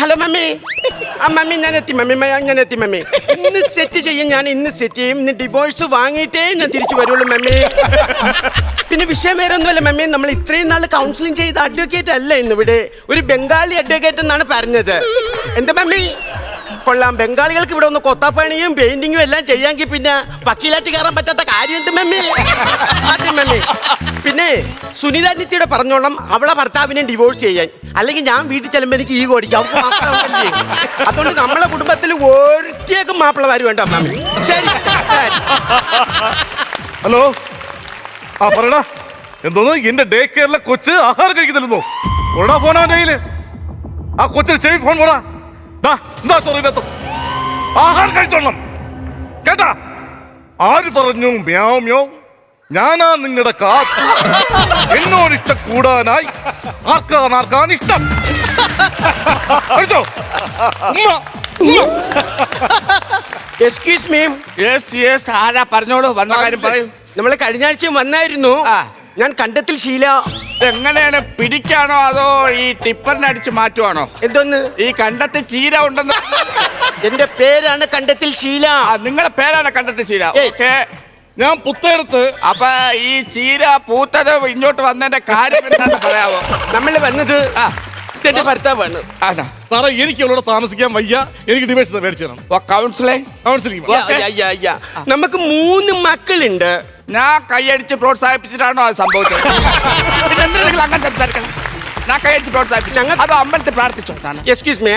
Hello mummy ആ mummy ഞാൻ എത്തി മമ്മി ഞാൻ എത്തി മമ്മി ഇന്ന് സെറ്റ് ചെയ്യും ഞാൻ ഇന്ന് സെറ്റ് ചെയ്യും. ഇന്ന് ഡിവോഴ്സ് വാങ്ങിയിട്ടേ ഞാൻ തിരിച്ചു വരുള്ളൂ മമ്മി പിന്നെ വിഷയം വേറെ ഒന്നുമല്ല മമ്മി നമ്മൾ ഇത്രയും നാൾ കൗൺസിലിംഗ് ചെയ്ത അഡ്വക്കേറ്റ് അല്ല ഇന്നിവിടെ. ഒരു ബംഗാളി അഡ്വക്കേറ്റ് എന്നാണ് പറഞ്ഞത്. എന്താ മമ്മി കൊള്ളാം. ബംഗാളികൾക്ക് ഇവിടെ ഒന്ന് കൊത്താപ്പണിയും പെയിന്റിങ്ങും എല്ലാം ചെയ്യാമെങ്കിൽ പിന്നെ വക്കീലാറ്റ് കയറാൻ പറ്റാത്ത കാര്യം എന്ത് മമ്മി? മമ്മി. പിന്നെ സുനിത നിത്യയുടെ പറഞ്ഞോണം അവളെ ഭർത്താവിനെ ഡിവോഴ്സ് ചെയ്യാൻ. അല്ലെങ്കിൽ ഞാൻ വീട്ടിൽ ചെല്ലുമ്പോൾ എനിക്ക് ഈ കോടിക്കാം അതുകൊണ്ട് നമ്മളെ കുടുംബത്തിൽ ഒരിക്കലും മാപ്പിളമാര് വേണ്ട മമ്മി ശരി. ഹലോ? ആ പറയടാ. എന്തോന്ന്? എന്റെ ഡേ കെയറിലെ കൊച്ച് ആഹാരം കഴിക്കുന്നില്ലെന്നോ? കയ്യിൽ ആ കൊച്ചിന് ചെവി ഫോൺ പോടാ. എന്താ ചൊറിനകത്ത് ആഹാരം കഴിച്ചോളണം. കേട്ടാ? ആര് പറഞ്ഞു? മ്യാവ് മ്യാവ്. ഞാനാ നിങ്ങളുടെ കാത്തു എന്നോട് ഇഷ്ടം കൂടാനായി. ആർക്കാണ് ആർക്കാണ് ഇഷ്ടം? കഴിച്ചോ. എക്സ്ക്യൂസ് മീ യെസ് യെസ് ആരാ പറഞ്ഞോളൂ? വന്ന കാര്യം പറയൂ. നമ്മൾ കഴിഞ്ഞ ആഴ്ച വന്നായിരുന്നു. ഞാൻ കണ്ടത്തിൽ ശീല എങ്ങനെയാണ് പിടിക്കാണോ അതോ ഈ ടിപ്പറിനെ അടിച്ച് മാറ്റുവാണോ? എന്തോന്ന്? ഈ കണ്ടത്തിൽ ചീര ഉണ്ടെന്ന്. എന്റെ പേരാണ് കണ്ടത്തിൽ ശീല. ആ നിങ്ങളെ പേരാണ് കണ്ടത്തിൽ ശീല. Yes. ഓക്കെ. ഞാൻ പുത്തെടുത്ത് അപ്പൊ ഈ ചീര പൂത്തത് ഇങ്ങോട്ട് വന്നതിന്റെ കാര്യം എന്താണെന്ന് പറയാമോ നമ്മൾ വന്നത് ആ. ഇതെന്റെ ഭർത്താവാണ്. ആണോ? സാറേ എനിക്ക് അവളോട് താമസിക്കാൻ വയ്യ. എനിക്ക് ഡിവേഴ്സ് മേടിച്ചു തരണം ഓ കൗൺസിലേ കൗൺസിലിംഗ് യാ, യാ, യാ, യാ. നമുക്ക് മൂന്ന് മക്കളുണ്ട്. ഞാൻ കൈയടിച്ച് പ്രോത്സാഹിപ്പിച്ചിട്ടാണോ അത് സംഭവിച്ചത്? പിന്നെ എന്തിനാ നിങ്ങൾ അങ്ങനെ സംസാരിക്കണം. ഞാൻ കൈയടിച്ച് പ്രോത്സാഹിപ്പിച്ചു. ഞങ്ങൾ- അത് അമ്പലത്തിൽ പ്രാർത്ഥിച്ചു? എക്സ്ക്യൂസ് മീ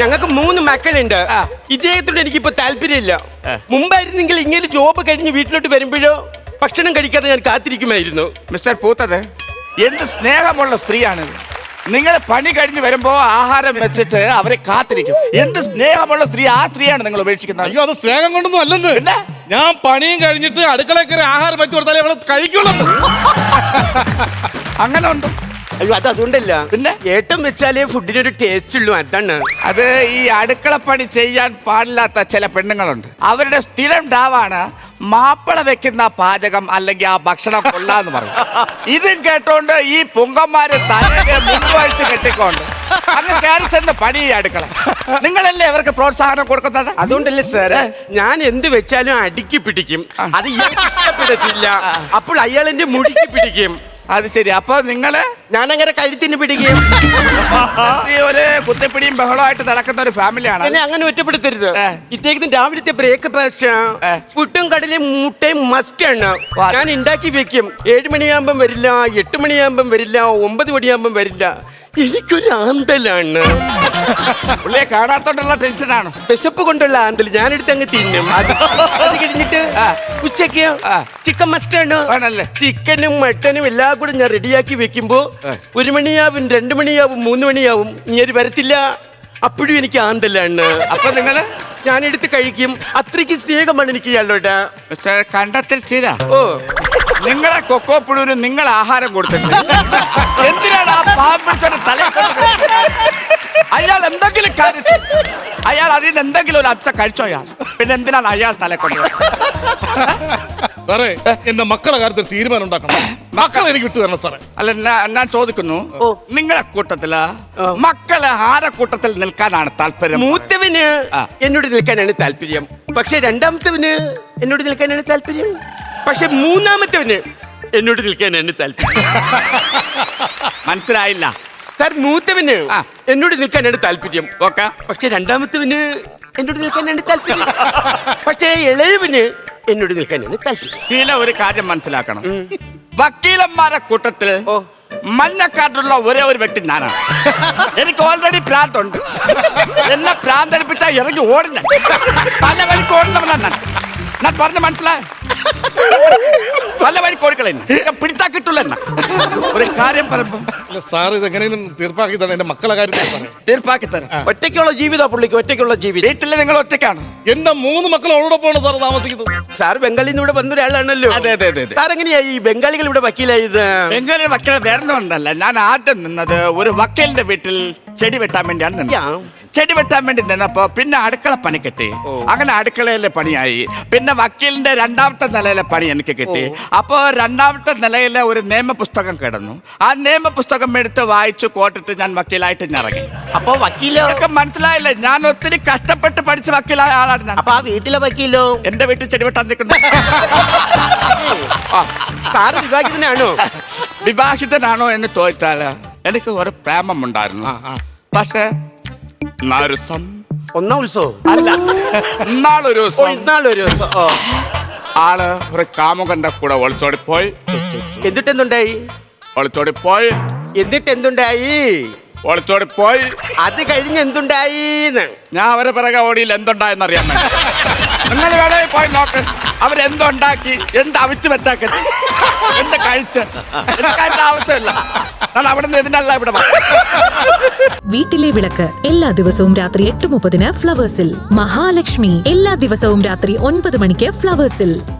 ഞങ്ങൾക്ക് മൂന്ന് മക്കളുണ്ട്. ഇദ്ദേഹത്തോട് എനിക്കിപ്പോ താല്പര്യമില്ല. മുമ്പായിരുന്നെങ്കിൽ ഇങ്ങനെ ജോബ് കഴിഞ്ഞ് വീട്ടിലോട്ട് വരുമ്പോഴോ ഭക്ഷണം കഴിക്കാതെ ഞാൻ കാത്തിരിക്കുമായിരുന്നു. മിസ്റ്റർ പൂത്തത് എന്ത് സ്നേഹമുള്ള സ്ത്രീയാണിത് നിങ്ങൾ പണി കഴിഞ്ഞ് വരുമ്പോ ആഹാരം വെച്ചിട്ട് അവരെ കാത്തിരിക്കും. എന്ത് സ്നേഹമുള്ള സ്ത്രീ ആ സ്ത്രീയാണ് നിങ്ങൾ ഉപേക്ഷിക്കുന്നത്? അയ്യോ അത് സ്നേഹം കൊണ്ടൊന്നും അല്ലെന്ന്? ഞാൻ പണിയും കഴിഞ്ഞിട്ട് അടുക്കളയിൽ കയറി ആഹാരം വെച്ചു കൊടുത്താലേ അവൾ കഴിക്കുള്ളൂ. അങ്ങനെ ഉണ്ടോ. അയ്യോ അത് അതുകൊണ്ടല്ല. പിന്നെ? ഏട്ടം വെച്ചാലേ ഫുഡിന് ഒരു ടേസ്റ്റ് ഉള്ളൂ അതാണ്. അത് ഈ അടുക്കള പണി ചെയ്യാൻ പാടില്ലാത്ത ചില പെണ്ണുങ്ങളുണ്ട്. അവരുടെ സ്ഥിരം ഡാവാണ് മാപ്പിള വെക്കുന്ന പാചകം അല്ലെങ്കിൽ ആ ഭക്ഷണം കൊള്ളാന്ന് പറയും. ഇതും കേട്ടോണ്ട് ഈ പൊങ്കന്മാര് തലയെ മുൻവഴിച്ച് കെട്ടിക്കൊണ്ട്. അങ്ങ് കയറി ചെന്ന് പണി ഈ അടുക്കള നിങ്ങളല്ലേ അവർക്ക് പ്രോത്സാഹനം കൊടുക്കുന്നത്? അതുകൊണ്ടല്ലേ സാറ് ഞാൻ എന്ത് വെച്ചാലും അടുക്കി പിടിക്കും. അത് ഇഷ്ടപ്പെടത്തില്ല. അപ്പോൾ അയാൾ എന്റെ മുടിക്ക് പിടിക്കും. അത് ശരി. അപ്പൊ നിങ്ങൾ ഞാനങ്ങനെ കഴുത്തിന് പിടിക്കും. ഈ ഒരു കുത്തിപ്പിടിയും ബഹളമായിട്ട് നടക്കുന്ന ഒരു ഫാമിലിയാണ്. എന്നെ അങ്ങനെ ഒറ്റപ്പെടുത്തരുത്. ഏ. ഇദ്ദേഹത്തിന് രാവിലത്തെ ബ്രേക്ക്ഫാസ്റ്റ്. പുട്ടും കടലയും മുട്ടയും മസ്റ്റ് ആണ്. വാ. ഞാൻ ഉണ്ടാക്കി വെക്കും. ഏഴ് മണിയാകുമ്പം വരില്ല എട്ട് മണിയാകുമ്പം വരില്ല ഒമ്പത് മണിയാകുമ്പം വരില്ല. എനിക്കൊരു ആന്തലാണ്. പുള്ളിയെ കാണാത്തോണ്ടുള്ള ടെൻഷനാണ് വിശപ്പ് കൊണ്ടുള്ള ആന്തൽ ഞാനെടുത്ത് അങ്ങ് തിന്നും. അത്. ഉച്ചയ്ക്ക്. ചിക്കൻ മസ്റ്റ് ആണ് ആണല്ലേ? ചിക്കനും മട്ടനും എല്ലാം കൂടെ ഞാൻ റെഡിയാക്കി വെക്കുമ്പോ. ഒരു മണിയാവും രണ്ടു മണിയാവും മൂന്ന് മണിയാവും ഇങ്ങനെ വരത്തില്ല. അപ്പോഴും എനിക്ക് ആന്തല്ലാണ് അപ്പൊ നിങ്ങൾ? ഞാൻ എടുത്ത് കഴിക്കും. അത്രയ്ക്ക് സ്നേഹമാണ് എനിക്ക് ഇയാളോട് മിസ്റ്റർ കണ്ടത്തിൽ ചീര ഓ. നിങ്ങളെ കൊക്കോ പുഴുവിന് നിങ്ങൾ ആഹാരം കൊടുത്തിട്ടുണ്ട്. എന്തിനാണ് ആ പാമ്പിടിച്ചോടെ തല അയാൾ എന്തെങ്കിലും കാര്യത്തിൽ അയാൾ അതിൽ നിന്ന് എന്തെങ്കിലും ഒരു അച്ഛ കഴിച്ചോ അയാൾ? പിന്നെ എന്തിനാണ് അയാൾ തലക്കൊണ്ട് കൊണ്ട് സാറേ എന്റെ മക്കളെ കാര്യത്തിൽ തീരുമാനം ഉണ്ടാക്കണം. മക്കളെ എനിക്ക് വിട്ടു തരണം സാറേ. അല്ല ഞാൻ- ഞാൻ ചോദിക്കുന്നു. നിങ്ങളെ കൂട്ടത്തിൽ. മക്കൾ ആരെ കൂട്ടത്തിൽ നിൽക്കാനാണ് താല്പര്യം? മൂത്തവന് ആ. എന്നോട് നിൽക്കാനാണ് താല്പര്യം. പക്ഷെ രണ്ടാമത്തവന് എന്നോട് നിൽക്കാനാണ് താല്പര്യം. പക്ഷെ മൂന്നാമത്തവന് എന്നോട് നിൽക്കാനാണ് താല്പര്യം. മനസ്സിലായില്ല. സാർ മൂത്തവന് ആ. എന്നോട് നിൽക്കാനാണ് താല്പര്യം. ഓക്കെ? പക്ഷെ രണ്ടാമത്തവന് എന്നോട് നിൽക്കാനാണ് താല്പര്യം. പക്ഷേ ഇളയവന് എന്നോട് നിൽക്കാനാണ് താല്പര്യം. ചില ഒരു കാര്യം മനസ്സിലാക്കണം. വക്കീലന്മാരെ കൂട്ടത്തിൽ. മഞ്ഞക്കാട്ടുള്ള ഒരേ ഒരു വ്യക്തി ഞാനാണ്. എനിക്ക് ഓൾറെഡി പ്രാന്ത് ഉണ്ട് എന്നെ പ്രാന്തടിപ്പിച്ച ഇറങ്ങി ഓടുന്ന പല വഴിക്ക് ഓടുന്നവനാണ് ഞാൻ പറഞ്ഞ മനസ്സിലായ? ഒരു കാര്യം പറയുമ്പോ അല്ല സാർ തീർപ്പാക്കി തന്നെ എന്റെ മക്കളെ കാര്യത്തിൽ സാറേ തീർപ്പാക്കി തരാം ഒറ്റയ്ക്കുള്ള ജീവിതം പുള്ളിക്ക് ഒറ്റയ്ക്കുള്ള ജീവിതം വീട്ടിൽ നിങ്ങൾ ഒറ്റയ്ക്കാണ്. എന്റെ മൂന്ന് മക്കൾ അവളോടൊപ്പമാണ് സാർ താമസിക്കുന്നത്. സാർ ബംഗാളിൽ നിന്ന് ഇവിടെ വന്ന ഒരാളാണല്ലോ അതെ, അതെ, അതെ, അതെ. സാർ എങ്ങനെയാ ഈ ബംഗാളികൾ ഇവിടെ വക്കീലായത് ബംഗാളി വക്കീലെ വരുന്നുണ്ടല്ല ഞാൻ ആദ്യം നിന്നത് ഒരു വക്കീലിന്റെ വീട്ടിൽ ചെടി വെട്ടാൻ വേണ്ടിയാണ് നിന്നത്. ചെടി വെട്ടാൻ വേണ്ടി നിന്നപ്പോ പിന്നെ അടുക്കള പണി കിട്ടി. അങ്ങനെ അടുക്കളയിലെ പണിയായി. പിന്നെ വക്കീലിന്റെ രണ്ടാമത്തെ നിലയിലെ പണി എനിക്ക് കിട്ടി. അപ്പോ രണ്ടാമത്തെ നിലയിലെ ഒരു നിയമ പുസ്തകം കിടന്നു. ആ നിയമ പുസ്തകം എടുത്ത് വായിച്ചു കോട്ടിട്ട് ഞാൻ വക്കീലായിട്ട് ഞാൻ ഇറങ്ങി. അപ്പൊ വക്കീലോ? മനസ്സിലായില്ല. ഞാൻ ഒത്തിരി കഷ്ടപ്പെട്ട് പഠിച്ച വക്കീലായ ആളാണ് ഞാൻ. അപ്പൊ ആ വീട്ടിലെ വക്കീലോ? എന്റെ വീട്ടിൽ ചെടി വെട്ടാൻ നിൽക്കുന്നു സാറ് വിവാഹിതനാണോ? വിവാഹിതനാണോ എന്ന് ചോദിച്ചാൽ എനിക്ക് ഒരു പ്രേമം ഉണ്ടായിരുന്നു പക്ഷേ ഇന്നാളൊരു ദിവസം ഒന്നാം ഉത്സവം. അല്ല. ഓ ഇന്നാളൊരു ദിവസം. ഓ. ആൾ ഒരു കാമുകന്റെ കൂടെ ഒളിച്ചോടി പോയി എന്നിട്ട് എന്തുണ്ടായി ഒളിച്ചോടി പോയി എന്നിട്ട് എന്തുണ്ടായി ഒളിച്ചോടി പോയി അത് കഴിഞ്ഞ് എന്തുണ്ടായിന്ന്? ഞാൻ അവരെ പിറകെ ഓടിയിൽ എന്തുണ്ടായെന്നറിയാൻ വേണ്ടി. നിങ്ങൾ വേണമെങ്കിൽ പോയി നോക്ക്. അവരെന്തുണ്ടാക്കി എന്ത് അവിച്ച് വെറ്റാക്കി എന്ത് കഴിച്ച്. അതിന്റെ ആവശ്യമില്ല. ഞാൻ അവിടെ നിന്ന് ഇതിനല്ല ഇവിടെ. വീട്ടിലെ വിളക്ക് എല്ലാ ദിവസവും രാത്രി എട്ട് മുപ്പതിന് ഫ്ലവേഴ്സിൽ. മഹാലക്ഷ്മി എല്ലാ ദിവസവും രാത്രി ഒൻപത് മണിക്ക് ഫ്ലവേഴ്സിൽ.